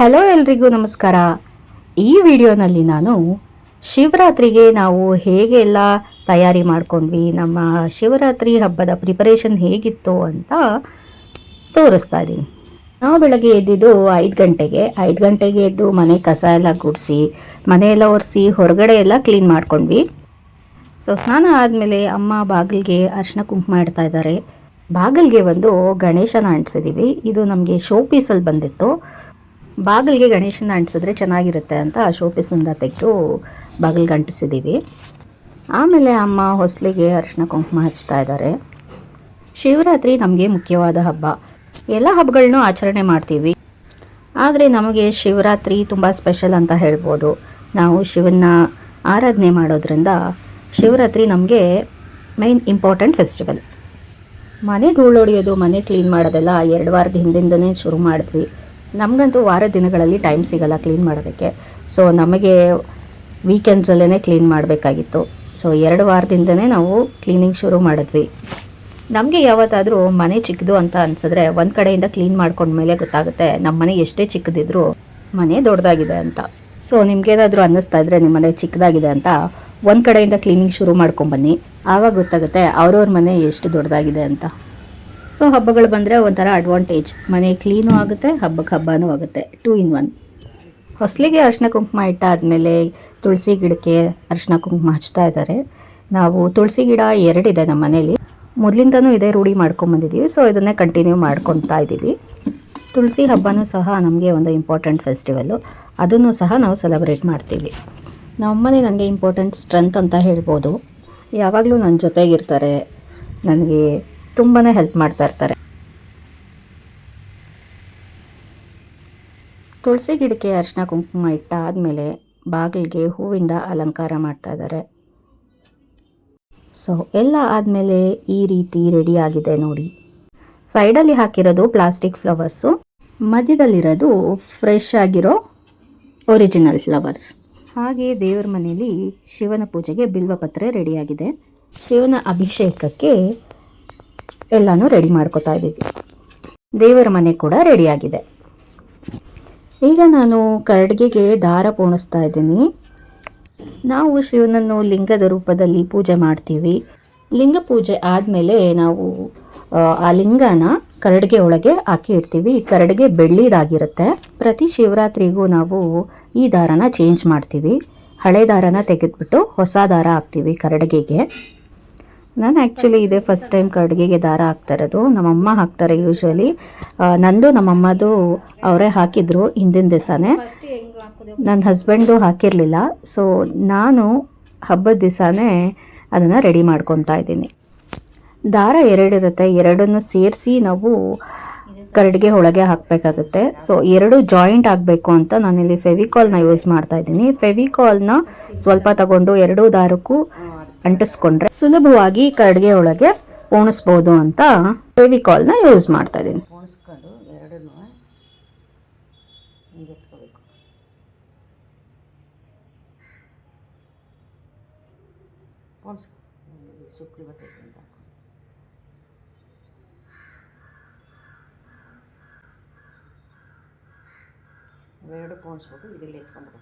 Hello ಎಲ್ರಿಗೂ ನಮಸ್ಕಾರ. ಈ ವಿಡಿಯೋನಲ್ಲಿ ನಾನು ಶಿವರಾತ್ರಿಗೆ ನಾವು ಹೇಗೆಲ್ಲ ತಯಾರಿ ಮಾಡ್ಕೊಂಡ್ವಿ, ನಮ್ಮ ಶಿವರಾತ್ರಿ ಹಬ್ಬದ ಪ್ರಿಪರೇಷನ್ ಹೇಗಿತ್ತು ಅಂತ ತೋರಿಸ್ತಾ ಇದ್ದೀನಿ. ನಾವು ಬೆಳಗ್ಗೆ ಎದ್ದಿದ್ದು ಐದು ಗಂಟೆಗೆ. ಐದು ಗಂಟೆಗೆ ಎದ್ದು ಮನೆ ಕಸ ಎಲ್ಲ ಗುಡಿಸಿ ಮನೆಯೆಲ್ಲ ಒರೆಸಿ ಹೊರಗಡೆ ಎಲ್ಲ ಕ್ಲೀನ್ ಮಾಡ್ಕೊಂಡ್ವಿ. ಸೊ ಸ್ನಾನ ಆದಮೇಲೆ ಅಮ್ಮ ಬಾಗಿಲಿಗೆ ಅರ್ಶಿನ ಕುಂಕುಮ ಇಡ್ತಾ ಇದ್ದಾರೆ. ಬಾಗಿಲಿಗೆ ಒಂದು ಗಣೇಶನ ಅಂಟಿಸಿದ್ದೀವಿ ಇದು ನಮಗೆ ಶೋ ಪೀಸಲ್ಲಿ ಬಂದಿತ್ತು. ಬಾಗಿಲಿಗೆ ಗಣೇಶನ ಅಂಟಿಸಿದ್ರೆ ಚೆನ್ನಾಗಿರುತ್ತೆ ಅಂತ ಆ ತೆಗೆದು ಬಾಗಿಲಿಗೆ ಅಂಟಿಸಿದ್ದೀವಿ. ಆಮೇಲೆ ಅಮ್ಮ ಹೊಸಲಿಗೆ ಅರಿಶಿನ ಕುಂಕುಮ ಹಚ್ತಾ ಇದ್ದಾರೆ. ಶಿವರಾತ್ರಿ ನಮಗೆ ಮುಖ್ಯವಾದ ಹಬ್ಬ. ಎಲ್ಲ ಹಬ್ಬಗಳನ್ನು ಆಚರಣೆ ಮಾಡ್ತೀವಿ. ಆದರೆ ನಮಗೆ ಶಿವರಾತ್ರಿ ತುಂಬ ಸ್ಪೆಷಲ್ ಅಂತ ಹೇಳ್ಬೋದು. ನಾವು ಶಿವನ ಆರಾಧನೆ ಮಾಡೋದ್ರಿಂದ ಶಿವರಾತ್ರಿ ನಮಗೆ ಮೈನ್ ಇಂಪಾರ್ಟೆಂಟ್ ಫೆಸ್ಟಿವಲ್ ಮನೆ ಧೂಳು ಹೊಡೆಯೋದು ಮನೆ ಕ್ಲೀನ್ ಮಾಡೋದೆಲ್ಲ ಎರಡು ವಾರದ ಹಿಂದಿಂದನೇ ಶುರು ಮಾಡಿದ್ವಿ ನಮಗಂತೂ ವಾರ ದಿನಗಳಲ್ಲಿ ಟೈಮ್ ಸಿಗಲ್ಲ ಕ್ಲೀನ್ ಮಾಡೋದಕ್ಕೆ. ಸೊ ನಮಗೆ ವೀಕೆಂಡ್ಸಲ್ಲೇ ಕ್ಲೀನ್ ಮಾಡಬೇಕಾಗಿತ್ತು. ಸೊ ಎರಡು ವಾರದಿಂದನೇ ನಾವು ಕ್ಲೀನಿಂಗ್ ಶುರು ಮಾಡಿದ್ವಿ. ನಮಗೆ ಯಾವತ್ತಾದರೂ ಮನೆ ಚಿಕ್ಕದು ಅಂತ ಅನ್ಸಿದ್ರೆ ಒಂದು ಕಡೆಯಿಂದ ಕ್ಲೀನ್ ಮಾಡ್ಕೊಂಡ್ಮೇಲೆ ಗೊತ್ತಾಗುತ್ತೆ ನಮ್ಮ ಮನೆ ಎಷ್ಟೇ ಚಿಕ್ಕದಿದ್ರೂ ಮನೆ ದೊಡ್ಡದಾಗಿದೆ ಅಂತ. ಸೊ ನಿಮ್ಗೇನಾದರೂ ಅನ್ನಿಸ್ತಾ ಇದ್ರೆ ನಿಮ್ಮ ಮನೆ ಚಿಕ್ಕದಾಗಿದೆ ಅಂತ ಒಂದು ಕಡೆಯಿಂದ ಕ್ಲೀನಿಂಗ್ ಶುರು ಮಾಡ್ಕೊಂಬನ್ನಿ ಆವಾಗ ಗೊತ್ತಾಗುತ್ತೆ ಅವ್ರವ್ರ ಮನೆ ಎಷ್ಟು ದೊಡ್ಡದಾಗಿದೆ ಅಂತ. ಸೊ ಹಬ್ಬಗಳು ಬಂದರೆ ಒಂಥರ ಅಡ್ವಾಂಟೇಜ್ ಮನೆ ಕ್ಲೀನು ಆಗುತ್ತೆ ಹಬ್ಬಕ್ಕೆ ಹಬ್ಬನೂ ಆಗುತ್ತೆ. ಟೂ ಇನ್ ಒನ್ ಹೊಸಲಿಗೆ ಅರಿಶಿನ ಕುಂಕುಮ ಇಟ್ಟಾದಮೇಲೆ ತುಳಸಿ ಗಿಡಕ್ಕೆ ಅರಿಶಿನ ಕುಂಕುಮ ಹಚ್ತಾ ಇದ್ದಾರೆ ನಾವು ತುಳಸಿ ಗಿಡ ಎರಡಿದೆ ನಮ್ಮ ಮನೇಲಿ. ಮೊದಲಿಂದನೂ ಇದೇ ರೂಢಿ ಮಾಡ್ಕೊಂಬಂದಿದ್ದೀವಿ ಸೊ ಇದನ್ನೇ ಕಂಟಿನ್ಯೂ ಮಾಡ್ಕೊತಾ ಇದ್ದೀವಿ. ತುಳಸಿ ಹಬ್ಬನೂ ಸಹ ನಮಗೆ ಒಂದು ಇಂಪಾರ್ಟೆಂಟ್ ಫೆಸ್ಟಿವಲ್ಲು ಅದನ್ನು ಸಹ ನಾವು ಸೆಲೆಬ್ರೇಟ್ ಮಾಡ್ತೀವಿ. ನಮ್ಮನೆ ನನಗೆ ಇಂಪಾರ್ಟೆಂಟ್ ಸ್ಟ್ರೆಂತ್ ಅಂತ ಹೇಳ್ಬೋದು. ಯಾವಾಗಲೂ ನನ್ನ ಜೊತೆಗಿರ್ತಾರೆ. ನನಗೆ ತುಂಬಾ ಹೆಲ್ಪ್ ಮಾಡ್ತಾ ಇರ್ತಾರೆ. ತುಳಸಿ ಗಿಡಕ್ಕೆ ಅರಿಶಿನ ಕುಂಕುಮ ಇಟ್ಟಾದಮೇಲೆ ಬಾಗಿಲಿಗೆ ಹೂವಿಂದ ಅಲಂಕಾರ ಮಾಡ್ತಾ ಇದ್ದಾರೆ. ಸೊ ಎಲ್ಲ ಆದಮೇಲೆ ಈ ರೀತಿ ರೆಡಿ ಆಗಿದೆ ನೋಡಿ. ಸೈಡಲ್ಲಿ ಹಾಕಿರೋದು ಪ್ಲಾಸ್ಟಿಕ್ ಫ್ಲವರ್ಸು ಮಧ್ಯದಲ್ಲಿರೋದು ಫ್ರೆಶ್ ಆಗಿರೋ ಒರಿಜಿನಲ್ ಫ್ಲವರ್ಸ್ ಹಾಗೆ ದೇವರ ಮನೆಯಲ್ಲಿ ಶಿವನ ಪೂಜೆಗೆ ಬಿಲ್ವಪತ್ರೆ ರೆಡಿಯಾಗಿದೆ ಶಿವನ ಅಭಿಷೇಕಕ್ಕೆ ಎಲ್ಲನೂ ರೆಡಿ ಮಾಡ್ಕೋತಾ ಇದ್ದೀವಿ. ದೇವರ ಮನೆ ಕೂಡ ರೆಡಿಯಾಗಿದೆ ಈಗ ನಾನು ಕರಡಿಗೆಗೆ ದಾರ ಪೋಣಿಸ್ತಾ ಇದ್ದೀನಿ. ನಾವು ಶಿವನನ್ನು ಲಿಂಗದ ರೂಪದಲ್ಲಿ ಪೂಜೆ ಮಾಡ್ತೀವಿ. ಲಿಂಗ ಪೂಜೆ ಆದಮೇಲೆ ನಾವು ಆ, ಲಿಂಗನ ಕರಡಿಗೆ ಒಳಗೆ ಹಾಕಿ ಇಡ್ತೀವಿ. ಈ ಕರಡಿಗೆ ಬೆಳ್ಳಿದಾಗಿರುತ್ತೆ. ಪ್ರತಿ ಶಿವರಾತ್ರಿಗೂ ನಾವು ಈ ದಾರನ ಚೇಂಜ್ ಮಾಡ್ತೀವಿ. ಹಳೆ ದಾರನ ತೆಗೆದ್ಬಿಟ್ಟು ಹೊಸ ದಾರ ಹಾಕ್ತೀವಿ ಕರಡಿಗೆಗೆ. ನಾನು ಆ್ಯಕ್ಚುಲಿ ಇದೇ ಫಸ್ಟ್ ಟೈಮ್ ಕಡ್ಗೆಗೆ ದಾರ ಹಾಕ್ತಾ ಇರೋದು. ನಮ್ಮಮ್ಮ ಹಾಕ್ತಾರೆ ಯೂಶ್ವಲಿ ನಂದು, ನಮ್ಮಮ್ಮದು ಅವರೇ ಹಾಕಿದ್ರು ಹಿಂದಿನ ದಿವಸನೇ. ನನ್ನ ಹಸ್ಬೆಂಡು ಹಾಕಿರಲಿಲ್ಲ. ಸೊ ನಾನು ಹಬ್ಬದ ದಿವಸನೇ ಅದನ್ನು ರೆಡಿ ಮಾಡ್ಕೊತಾ ಇದ್ದೀನಿ. ದಾರ ಎರಡಿರುತ್ತೆ ಎರಡನ್ನು ಸೇರಿಸಿ ನಾವು ಕರಡಿಗೆ ಒಳಗೆ ಹಾಕಬೇಕಾಗುತ್ತೆ. ಸೊ ಎರಡು ಜಾಯಿಂಟ್ ಆಗಬೇಕು ಅಂತ ನಾನಿಲ್ಲಿ ಫೆವಿಕಾಲ್ನ ಯೂಸ್ ಮಾಡ್ತಾ ಇದ್ದೀನಿ. ಫೆವಿಕಾಲ್ನ ಸ್ವಲ್ಪ ತಗೊಂಡು ಎರಡೂ ದಾರಕ್ಕೂ ಅಂಟಿಸ್ಕೊಂಡ್ರೆ ಸುಲಭವಾಗಿ ಕರ್ಡ್ಗೆ ಒಳಗೆ ಪೋಣಿಸ್ಬೋದು ಅಂತ ಫೆವಿಕಾಲ್ನ ಯೂಸ್ ಮಾಡ್ತಾ ಇದ್ದೀನಿ. ಪೋಣಿಸ್ಕೊಂಡು ಎರಡನ್ನೂ ಹಿಂಗೆ ಎತ್ಕೋಬೇಕು. ಪೋಣಿಸ್ಕೊ. ಸುಕ್ಕಿ ಬರ್ತೈತೆ ಅಂತ ಇವೆರಡು ಪೋಣಿಸ್ಬಿಟ್ಟು ಇದರಲ್ಲಿ ಎತ್ಕೊಂಡ್ಬಿಡು.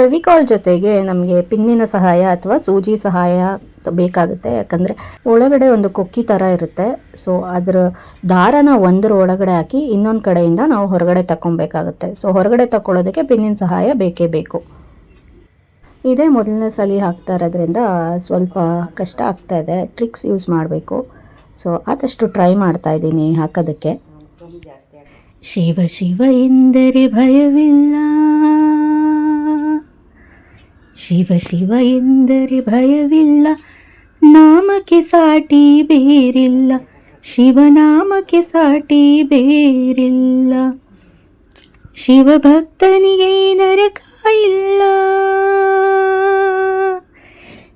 ಫೆವಿಕಾಲ್ ಜೊತೆಗೆ ನಮಗೆ ಪಿನ್ನಿನ ಸಹಾಯ ಅಥವಾ ಸೂಜಿ ಸಹಾಯ ಬೇಕಾಗುತ್ತೆ. ಯಾಕಂದರೆ ಒಳಗಡೆ ಒಂದು ಕೊಕ್ಕಿ ಥರ ಇರುತ್ತೆ. ಸೊ ಅದರ ದಾರನ ಒಂದರ ಒಳಗಡೆ ಹಾಕಿ ಇನ್ನೊಂದು ಕಡೆಯಿಂದ ನಾವು ಹೊರಗಡೆ ತಗೊಬೇಕಾಗುತ್ತೆ ಸೊ ಹೊರಗಡೆ ತಗೊಳ್ಳೋದಕ್ಕೆ ಪಿನ್ನಿನ ಸಹಾಯ ಬೇಕೇ ಬೇಕು. ಇದೇ ಮೊದಲನೇ ಸಲ ಹಾಕ್ತಾ ಇರೋದ್ರಿಂದ ಸ್ವಲ್ಪ ಕಷ್ಟ ಆಗ್ತಾ ಇದೆ. ಟ್ರಿಕ್ಸ್ ಯೂಸ್ ಮಾಡಬೇಕು. ಸೊ ಆದಷ್ಟು ಟ್ರೈ ಮಾಡ್ತಾ ಇದ್ದೀನಿ ಹಾಕೋದಕ್ಕೆ. ಶಿವ ಶಿವ ಎಂದರೆ ಭಯವಿಲ್ಲ. ಶಿವ ಶಿವ ಎಂದರೆ ಭಯವಿಲ್ಲ, ನಾಮಕ್ಕೆ ಸಾಟಿ ಬೇರಿಲ್ಲ ಶಿವನಾಮಕ್ಕೆ ಸಾಟಿ ಬೇರಿಲ್ಲ. ಶಿವಭಕ್ತನಿಗೆ ನರಕ ಇಲ್ಲ.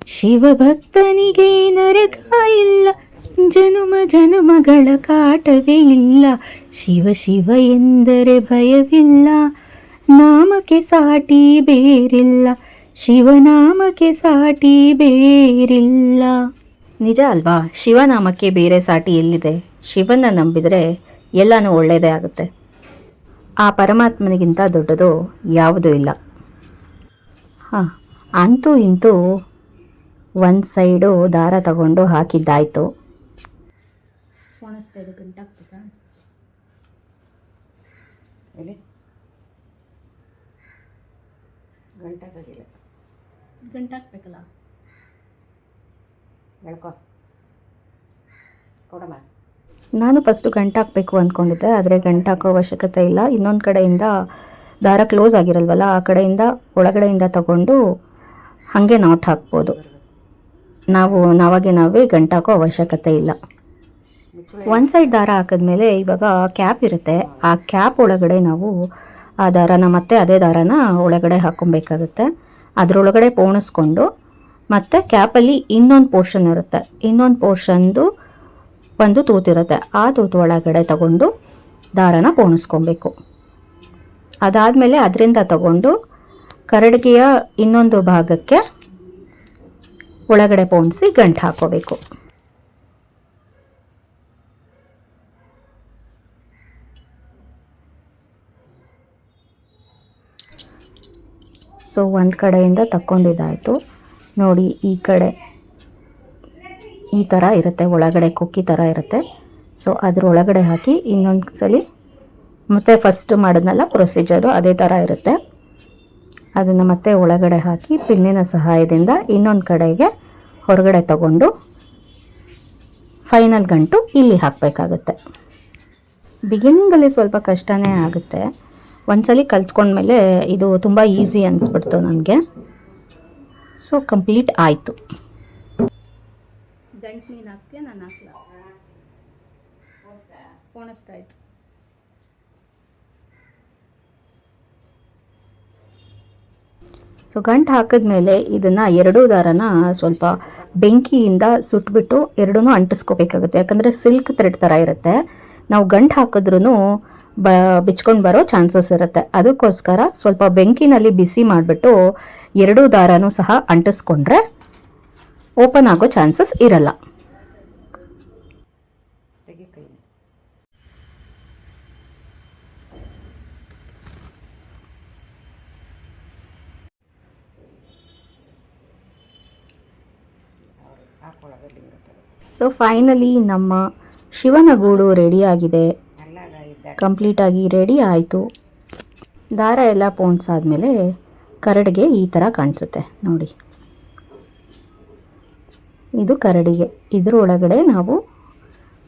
ಶಿವಭಕ್ತನಿಗೆ ನರಕ ಇಲ್ಲ, ಜನುಮ ಜನುಮಗಳ ಕಾಟವೇ ಇಲ್ಲ. ಶಿವ ಶಿವ ಎಂದರೆ ಭಯವಿಲ್ಲ, ನಾಮಕ್ಕೆ ಸಾಟಿ ಬೇರಿಲ್ಲ ಶಿವನಾಮಕ್ಕೆ ಸಾಟಿ ಬೇರಿಲ್ಲ. ನಿಜ ಅಲ್ವಾ? ಶಿವನಾಮಕ್ಕೆ ಬೇರೆ ಸಾಟಿ ಎಲ್ಲಿದೆ? ಶಿವನ ನಂಬಿದರೆ ಎಲ್ಲನೂ ಒಳ್ಳೆಯದೇ ಆಗುತ್ತೆ. ಆ ಪರಮಾತ್ಮನಿಗಿಂತ ದೊಡ್ಡದು ಯಾವುದೂ ಇಲ್ಲ. ಹಾಂ ಅಂತೂ ಇಂತೂ ಒಂದು ಸೈಡು ದಾರ ತಗೊಂಡು ಹಾಕಿದ್ದಾಯಿತು. ಗಂಟಾಗಿಲ್ಲ ಗಂಟಾಗ್ತದಾ ಗಂಟಾಕ್ಬೇಕಲ್ಲ? ಎಳ್ಕೊ ಕೊಡಮ್ಮ. ನಾನು ಫಸ್ಟು ಗಂಟಾಕಬೇಕು ಅಂದ್ಕೊಂಡಿದ್ದೆ ಆದರೆ ಗಂಟಾಕೋ ಅವಶ್ಯಕತೆ ಇಲ್ಲ. ಇನ್ನೊಂದು ಕಡೆಯಿಂದ ದಾರ ಕ್ಲೋಸ್ ಆಗಿರಲ್ವಲ್ಲ ಆ ಕಡೆಯಿಂದ ಒಳಗಡೆಯಿಂದ ತಗೊಂಡು ಹಾಗೆ ನಾಟ್ ಹಾಕ್ಬೋದು. ನಾವು ನಾವಾಗೆ ನಾವೇ ಗಂಟಾಕೋ ಅವಶ್ಯಕತೆ ಇಲ್ಲ. ಒಂದು ಸೈಡ್ ದಾರ ಹಾಕಿದ್ಮೇಲೆ ಇವಾಗ ಕ್ಯಾಪ್ ಇರುತ್ತೆ. ಆ ಕ್ಯಾಪ್ ಒಳಗಡೆ ನಾವು ಆ ದಾರನ ಮತ್ತೆ ಅದೇ ದಾರನ ಒಳಗಡೆ ಹಾಕೊಬೇಕಾಗುತ್ತೆ. ಅದರೊಳಗಡೆ ಪೋಣಿಸ್ಕೊಂಡು ಮತ್ತು ಕ್ಯಾಪಲ್ಲಿ ಇನ್ನೊಂದು ಪೋರ್ಷನ್ ಇರುತ್ತೆ. ಇನ್ನೊಂದು ಪೋರ್ಷನ್ದು ಒಂದು ತೂತಿರುತ್ತೆ ಆ ತೂತು ಒಳಗಡೆ ತಗೊಂಡು ದಾರನ ಪೋಣಿಸ್ಕೊಬೇಕು. ಅದಾದಮೇಲೆ ಅದರಿಂದ ತಗೊಂಡು ಕರಡಿಗೆಯ ಇನ್ನೊಂದು ಭಾಗಕ್ಕೆ ಒಳಗಡೆ ಪೋಣಿಸಿ ಗಂಟು ಹಾಕೋಬೇಕು. ಸೊ ಒಂದು ಕಡೆಯಿಂದ ತಕ್ಕೊಂಡಿದ್ದಾಯಿತು. ನೋಡಿ, ಈ ಕಡೆ ಈ ಥರ ಇರುತ್ತೆ, ಒಳಗಡೆ ಕುಕ್ಕಿ ಥರ ಇರುತ್ತೆ. ಸೊ ಅದ್ರ ಒಳಗಡೆ ಹಾಕಿ ಇನ್ನೊಂದು ಸಲ ಮತ್ತೆ ಫಸ್ಟ್ ಮಾಡಿದ್ನಲ್ಲ ಪ್ರೊಸೀಜರು ಅದೇ ಥರ ಇರುತ್ತೆ. ಅದನ್ನು ಮತ್ತೆ ಒಳಗಡೆ ಹಾಕಿ ಪಿನ್ನಿನ ಸಹಾಯದಿಂದ ಇನ್ನೊಂದು ಕಡೆಗೆ ಹೊರಗಡೆ ತಗೊಂಡು ಫೈನಲ್ ಗಂಟು ಇಲ್ಲಿ ಹಾಕಬೇಕಾಗುತ್ತೆ. ಬಿಗಿನಿಂಗಲ್ಲಿ ಸ್ವಲ್ಪ ಕಷ್ಟನೇ ಆಗುತ್ತೆ. ಒಂದ್ಸಲಿ ಕಲ್ತ್ಕೊಂಡ್ಮೇಲೆ ಇದು ತುಂಬ ಈಸಿ ಅನಿಸ್ಬಿಡ್ತು ನನಗೆ. ಸೊ ಕಂಪ್ಲೀಟ್ ಆಯಿತು. ಗಂಟು ನೀನು ಹಾಕ್ತೀಯ? ನಾನು ಹಾಕ್ಲ? ಸೊ ಗಂಟು ಹಾಕಿದ್ಮೇಲೆ ಇದನ್ನು ಎರಡೂ ದಾರನ ಸ್ವಲ್ಪ ಬೆಂಕಿಯಿಂದ ಸುಟ್ಬಿಟ್ಟು ಎರಡೂ ಅಂಟಿಸ್ಕೋಬೇಕಾಗುತ್ತೆ. ಯಾಕಂದರೆ ಸಿಲ್ಕ್ ಥ್ರೆಡ್ ಥರ ಇರುತ್ತೆ. ನಾವು ಗಂಟು ಹಾಕಿದ್ರೂ ಬ ಬಿಚ್ಕೊಂಡು ಬರೋ ಚಾನ್ಸಸ್ ಇರುತ್ತೆ. ಅದಕ್ಕೋಸ್ಕರ ಸ್ವಲ್ಪ ಬೆಂಕಿನಲ್ಲಿ ಬಿಸಿ ಮಾಡಿಬಿಟ್ಟು ಎರಡೂ ದಾರನೂ ಸಹ ಅಂಟಿಸ್ಕೊಂಡ್ರೆ ಓಪನ್ ಆಗೋ ಚಾನ್ಸಸ್ ಇರಲ್ಲ. ಸೊ ಫೈನಲಿ ನಮ್ಮ ಶಿವನ ಗೂಡು ರೆಡಿಯಾಗಿದೆ ಕಂಪ್ಲೀಟಾಗಿ ರೆಡಿ ಆಯಿತು. ದಾರ ಎಲ್ಲ ಪೋಣಿಸಾದ್ಮೇಲೆ ಕರಡಿಗೆ ಈ ಥರ ಕಾಣಿಸುತ್ತೆ. ನೋಡಿ. ಇದು ಕರಡಿಗೆ. ಇದ್ರ ಒಳಗಡೆ ನಾವು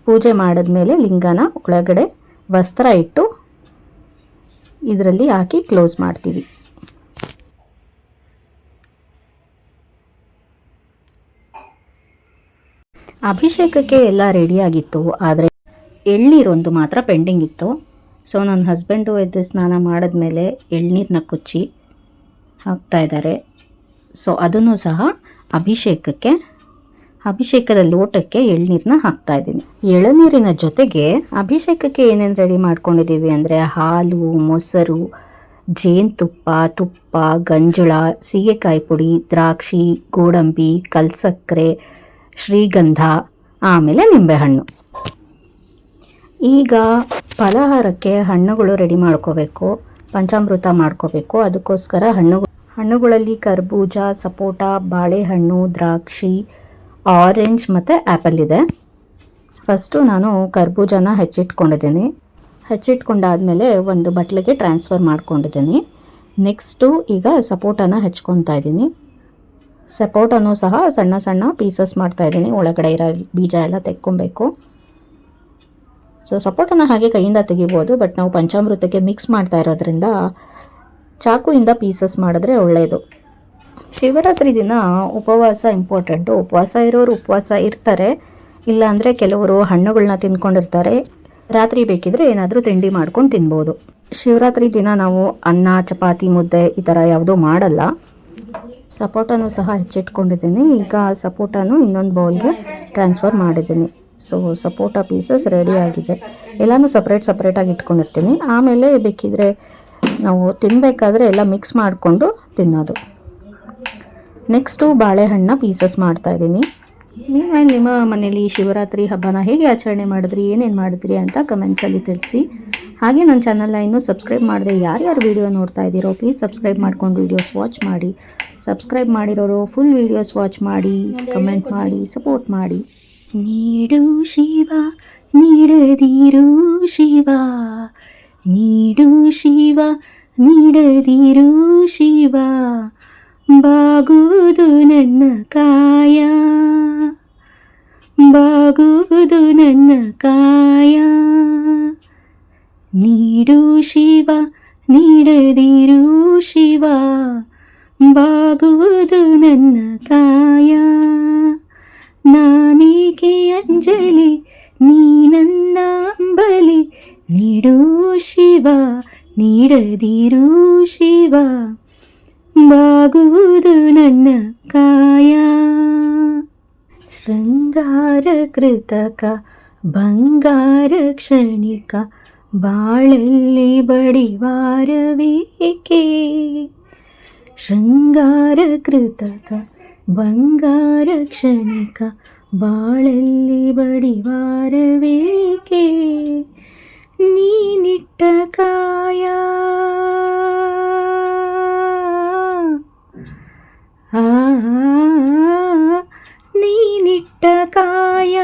ಪೂಜೆ ಮಾಡಿದ್ಮೇಲೆ ಲಿಂಗನ ಒಳಗಡೆ ವಸ್ತ್ರ ಇಟ್ಟು ಇದರಲ್ಲಿ ಹಾಕಿ ಕ್ಲೋಸ್ ಮಾಡ್ತೀವಿ. ಅಭಿಷೇಕಕ್ಕೆ ಎಲ್ಲ ರೆಡಿಯಾಗಿತ್ತು ಆದರೆ ಎಳ್ನೀರೊಂದು ಮಾತ್ರ ಪೆಂಡಿಂಗ್ ಇತ್ತು. ಸೊ ನನ್ನ ಹಸ್ಬೆಂಡು ಎದ್ದು ಸ್ನಾನ ಮಾಡಿದ್ಮೇಲೆ ಎಳ್ನೀರನ್ನ ಕುಚ್ಚಿ ಹಾಕ್ತಾ ಇದ್ದಾರೆ. ಸೊ ಅದನ್ನು ಸಹ ಅಭಿಷೇಕಕ್ಕೆ, ಅಭಿಷೇಕದ ಲೋಟಕ್ಕೆ ಎಳ್ನೀರನ್ನ ಹಾಕ್ತಾ ಇದ್ದೀನಿ. ಎಳನೀರಿನ ಜೊತೆಗೆ ಅಭಿಷೇಕಕ್ಕೆ ಏನೇನು ರೆಡಿ ಮಾಡ್ಕೊಂಡಿದ್ದೀವಿ ಅಂದರೆ ಹಾಲು, ಮೊಸರು, ಜೇನುತುಪ್ಪ, ತುಪ್ಪ, ಗಂಜಳ, ಸೀಗೆಕಾಯಿ ಪುಡಿ, ದ್ರಾಕ್ಷಿ, ಗೋಡಂಬಿ ಕಲ್ಸಕ್ಕರೆ ಶ್ರೀಗಂಧ, ಆಮೇಲೆ ನಿಂಬೆಹಣ್ಣು. ಈಗ ಫಲಹಾರಕ್ಕೆ ಹಣ್ಣುಗಳು ರೆಡಿ ಮಾಡ್ಕೋಬೇಕು, ಪಂಚಾಮೃತ ಮಾಡ್ಕೋಬೇಕು. ಅದಕ್ಕೋಸ್ಕರ ಹಣ್ಣು ಹಣ್ಣುಗಳಲ್ಲಿ ಕರ್ಬೂಜ, ಸಪೋಟ, ಬಾಳೆಹಣ್ಣು, ದ್ರಾಕ್ಷಿ ಆರೆಂಜ್ ಮತ್ತು ಆ್ಯಪಲ್ ಇದೆ. ಫಸ್ಟು ನಾನು ಕರ್ಬೂಜನ ಹೆಚ್ಚಿಟ್ಕೊಂಡಿದ್ದೀನಿ. ಹೆಚ್ಚಿಟ್ಕೊಂಡಾದಮೇಲೆ ಒಂದು ಬಟ್ಲಿಗೆ ಟ್ರಾನ್ಸ್ಫರ್ ಮಾಡ್ಕೊಂಡಿದ್ದೀನಿ. ನೆಕ್ಸ್ಟು ಈಗ ಸಪೋಟನ ಹೆಚ್ಕೊತಾ ಇದ್ದೀನಿ. ಸಪೋಟನೂ ಸಹ ಸಣ್ಣ ಸಣ್ಣ ಪೀಸಸ್ ಮಾಡ್ತಾಯಿದ್ದೀನಿ ಒಳಗಡೆ ಇರೋ ಬೀಜ ಎಲ್ಲ ತೆಕ್ಕೊಬೇಕು. ಸೊ ಸಪೋಟನ ಹಾಗೆ ಕೈಯಿಂದ ತೆಗಿಬೋದು ಬಟ್ ನಾವು ಪಂಚಾಮೃತಕ್ಕೆ ಮಿಕ್ಸ್ ಮಾಡ್ತಾ ಇರೋದ್ರಿಂದ ಚಾಕುಯಿಂದ ಪೀಸಸ್ ಮಾಡಿದ್ರೆ ಒಳ್ಳೆಯದು ಶಿವರಾತ್ರಿ ದಿನ ಉಪವಾಸ ಇಂಪಾರ್ಟೆಂಟು ಉಪವಾಸ ಇರೋರು ಉಪವಾಸ ಇರ್ತಾರೆ. ಇಲ್ಲಾಂದರೆ ಕೆಲವರು ಹಣ್ಣುಗಳನ್ನ ತಿಂದ್ಕೊಂಡಿರ್ತಾರೆ ರಾತ್ರಿ ಬೇಕಿದ್ರೆ ಏನಾದರೂ ತಿಂಡಿ ಮಾಡ್ಕೊಂಡು ತಿನ್ಬೋದು. ಶಿವರಾತ್ರಿ ದಿನ ನಾವು ಅನ್ನ, ಚಪಾತಿ, ಮುದ್ದೆ ಈ ಥರ ಯಾವುದೂ ಮಾಡಲ್ಲ. ಸಪೋಟನೂ ಸಹ ಹೆಚ್ಚಿಟ್ಕೊಂಡಿದ್ದೀನಿ. ಈಗ ಸಪೋಟನು ಇನ್ನೊಂದು ಬೌಲ್ಗೆ ಟ್ರಾನ್ಸ್ಫರ್ ಮಾಡಿದ್ದೀನಿ. ಸೊ ಸಪೋಟ ಪೀಸಸ್ ರೆಡಿ ಆಗಿದೆ. ಎಲ್ಲನೂ ಸಪ್ರೇಟ್ ಸಪ್ರೇಟಾಗಿ ಇಟ್ಕೊಂಡಿರ್ತೀನಿ. ಆಮೇಲೆ ಬೇಕಿದ್ರೆ ನಾವು ತಿನ್ನಬೇಕಾದ್ರೆ ಎಲ್ಲ ಮಿಕ್ಸ್ ಮಾಡಿಕೊಂಡು ತಿನ್ನೋದು. ನೆಕ್ಸ್ಟು ಬಾಳೆಹಣ್ಣ ಪೀಸಸ್ ಮಾಡ್ತಾ ಇದ್ದೀನಿ. ನೀವು ನಿಮ್ಮ ಮನೇಲಿ ಶಿವರಾತ್ರಿ ಹಬ್ಬನ ಹೇಗೆ ಆಚರಣೆ ಮಾಡಿದ್ರಿ, ಏನೇನು ಮಾಡಿದ್ರಿ ಅಂತ ಕಮೆಂಟ್ಸಲ್ಲಿ ತಿಳಿಸಿ. ಹಾಗೆ ನನ್ನ ಚಾನಲ್ನ ಇನ್ನೂ ಸಬ್ಸ್ಕ್ರೈಬ್ ಮಾಡಿದೆ ಯಾರ್ಯಾರು ವೀಡಿಯೋ ನೋಡ್ತಾ ಇದ್ದೀರೋ ಪ್ಲೀಸ್ ಸಬ್ಸ್ಕ್ರೈಬ್ ಮಾಡ್ಕೊಂಡು ವೀಡಿಯೋಸ್ ವಾಚ್ ಮಾಡಿ. ಸಬ್ಸ್ಕ್ರೈಬ್ ಮಾಡಿರೋರು ಫುಲ್ ವೀಡಿಯೋಸ್ ವಾಚ್ ಮಾಡಿ ಕಮೆಂಟ್ ಮಾಡಿ ಸಪೋರ್ಟ್ ಮಾಡಿ. ನೀಡು ಶಿವ ನೀಡದಿರು ಶಿವ ನೀಡು ಶಿವ ನೀಡದಿರು ಶಿವ ಬಾಗುವುದು ನನ್ನ ಕಾಯ ಬಾಗುವುದು ನನ್ನ ಕಾಯ ನೀಡು ಶಿವ ನೀಡದಿರು ಶಿವ ಬಾಗುವುದು ನನ್ನ ಕಾಯ ನಾನೇಕೆ ಅಂಜಲಿ ನೀ ನನ್ನ ಅಂಬಲಿ ನೀಡು ಶಿವ ನೀಡದಿರು ಶಿವ ಬಾಗುವುದು ನನ್ನ ಕಾಯ ಶೃಂಗಾರ ಕೃತಕ ಬಂಗಾರ ಕ್ಷಣಿಕ ಬಾಳಲ್ಲಿ ಬಡಿವಾರವೇಕೆ ಶೃಂಗಾರ ಕೃತಕ ಬಂಗಾರ ಕ್ಷಣಿಕ ಬಾಳಲ್ಲಿ ಬಡಿವಾರವೇಕೆ? ನೀನಿಟ್ಟ ಕಾಯ. ನೀನಿಟ್ಟ ಕಾಯ.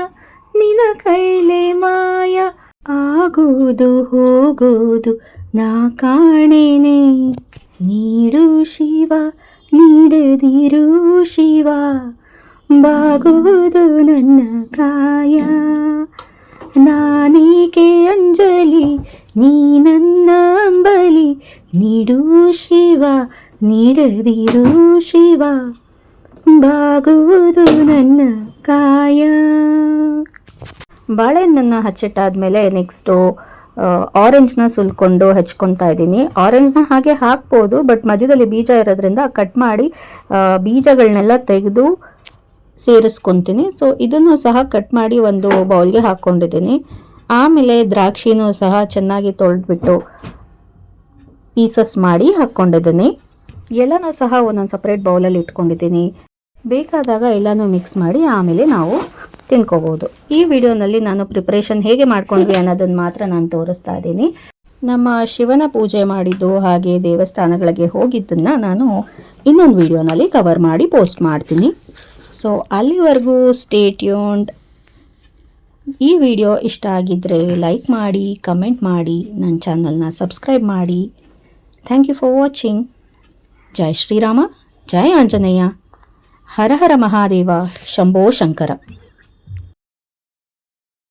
ನಿನ ಕೈಲೆ ಮಾಯ. ಆಗುವುದು ಹೋಗುವುದು ನಾ ಕಾಣೆನೆ. ನೀಡು ಶಿವ ನೀಡದಿರು ಶಿವ. ಬಾಗುವುದು ನನ್ನ ಕಾಯ. ನಾನೀಕೆ ಅಂಜಲಿ, ನೀ ನನ್ನ ನೀಡು ಶಿವ, ನೀಡದಿರು ಶಿವ. ಬಾಗುವುದು ನನ್ನ ಕಾಯ. ಬಾಳೆಹಣ್ಣನ್ನು ಹಚ್ಚಿಟ್ಟಾದ್ಮೇಲೆ ನೆಕ್ಸ್ಟು ಆರೆಂಜ್ನ ಸುಲ್ಕೊಂಡು ಹಚ್ಕೊತಾ ಇದ್ದೀನಿ. ಆರೆಂಜ್ನ ಹಾಗೆ ಹಾಕ್ಬೋದು ಬಟ್ ಮಧ್ಯದಲ್ಲಿ ಬೀಜ ಇರೋದ್ರಿಂದ ಕಟ್ ಮಾಡಿ ಬೀಜಗಳನ್ನೆಲ್ಲ ತೆಗೆದು ಸೇರಿಸ್ಕೊತೀನಿ. ಸೊ ಇದನ್ನು ಸಹ ಕಟ್ ಮಾಡಿ ಒಂದು ಬೌಲ್ಗೆ ಹಾಕ್ಕೊಂಡಿದ್ದೀನಿ. ಆಮೇಲೆ ದ್ರಾಕ್ಷಿನೂ ಸಹ ಚೆನ್ನಾಗಿ ತೊಳೆದ್ಬಿಟ್ಟು ಪೀಸಸ್ ಮಾಡಿ ಹಾಕ್ಕೊಂಡಿದ್ದೀನಿ. ಎಲ್ಲನೂ ಸಹ ಒಂದೊಂದು ಸಪ್ರೇಟ್ ಬೌಲಲ್ಲಿ ಇಟ್ಕೊಂಡಿದ್ದೀನಿ. ಬೇಕಾದಾಗ ಎಲ್ಲನೂ ಮಿಕ್ಸ್ ಮಾಡಿ ಆಮೇಲೆ ನಾವು ತಿನ್ಕೋಬೋದು ಈ ವಿಡಿಯೋನಲ್ಲಿ ನಾನು ಪ್ರಿಪ್ರೇಷನ್ ಹೇಗೆ ಮಾಡ್ಕೊಂಡ್ವಿ ಅನ್ನೋದನ್ನು ಮಾತ್ರ ನಾನು ತೋರಿಸ್ತಾ ಇದ್ದೀನಿ. ನಮ್ಮ ಶಿವನ ಪೂಜೆ ಮಾಡಿದ್ದು ಹಾಗೆ ದೇವಸ್ಥಾನಗಳಿಗೆ ಹೋಗಿದ್ದನ್ನು ನಾನು ಇನ್ನೊಂದು ವಿಡಿಯೋನಲ್ಲಿ ಕವರ್ ಮಾಡಿ ಪೋಸ್ಟ್ ಮಾಡ್ತೀನಿ. ಸೊ ಅಲ್ಲಿವರೆಗೂ ಸ್ಟೇ ಟ್ಯೂನ್ಡ್ ಈ ವಿಡಿಯೋ ಇಷ್ಟ ಆಗಿದ್ದರೆ ಲೈಕ್ ಮಾಡಿ ಕಮೆಂಟ್ ಮಾಡಿ ನನ್ನ ಚಾನಲ್ನ ಸಬ್ಸ್ಕ್ರೈಬ್ ಮಾಡಿ. ಥ್ಯಾಂಕ್ ಯು ಫಾರ್ ವಾಚಿಂಗ್ ಜೈ ಶ್ರೀರಾಮ, ಜೈ ಆಂಜನೇಯ. ಹರ ಹರ ಮಹಾದೇವ, ಶಂಭೋ ಶಂಕರ.